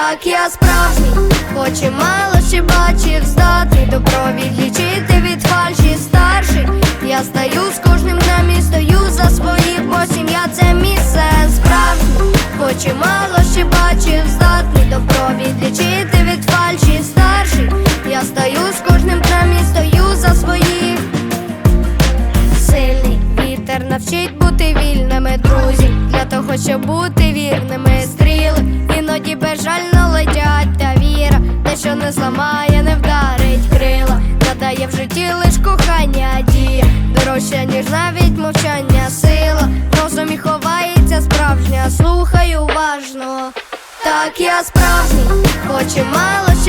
Так я справжній, хоч і мало ще бачив, здатний добро відлічити від фальші старший. Я стаю з кожним днем і стою за своїх, бо сім'я це сенс справжній, хоч і мало ще бачив, здатний добро відлічити від фальші старший. Я стаю з кожним днем і стою за своїх. Сильний вітер навчить бути вільними, друзі, для того, щоб бути вірними, стріли іноді безжально що не зламає, не вдарить крила, надає в житті лиш кохання, дія, дорожча, ніж навіть мовчання, сила, розумі ховається справжня, слухай уважно. Так я справжній, хоч і мало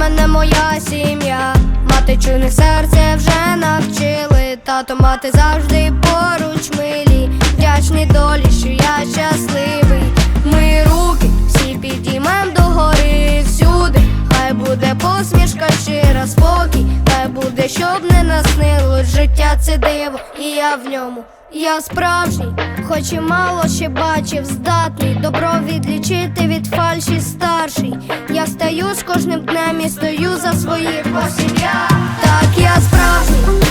мене моя сім'я, мати чуйних серце вже навчили. Тато мати завжди поруч милі, вдячні долі, що я щасливий. Ми руки всі підіймем до гори всюди. Хай буде посмішка, щира, спокій, хай буде, щоб не наснилось життя це диво, і я в ньому. Я справжній, хоч і мало ще бачив, здатний добро відлічити з кожним днем і стою за своїх бо. Так я справжній,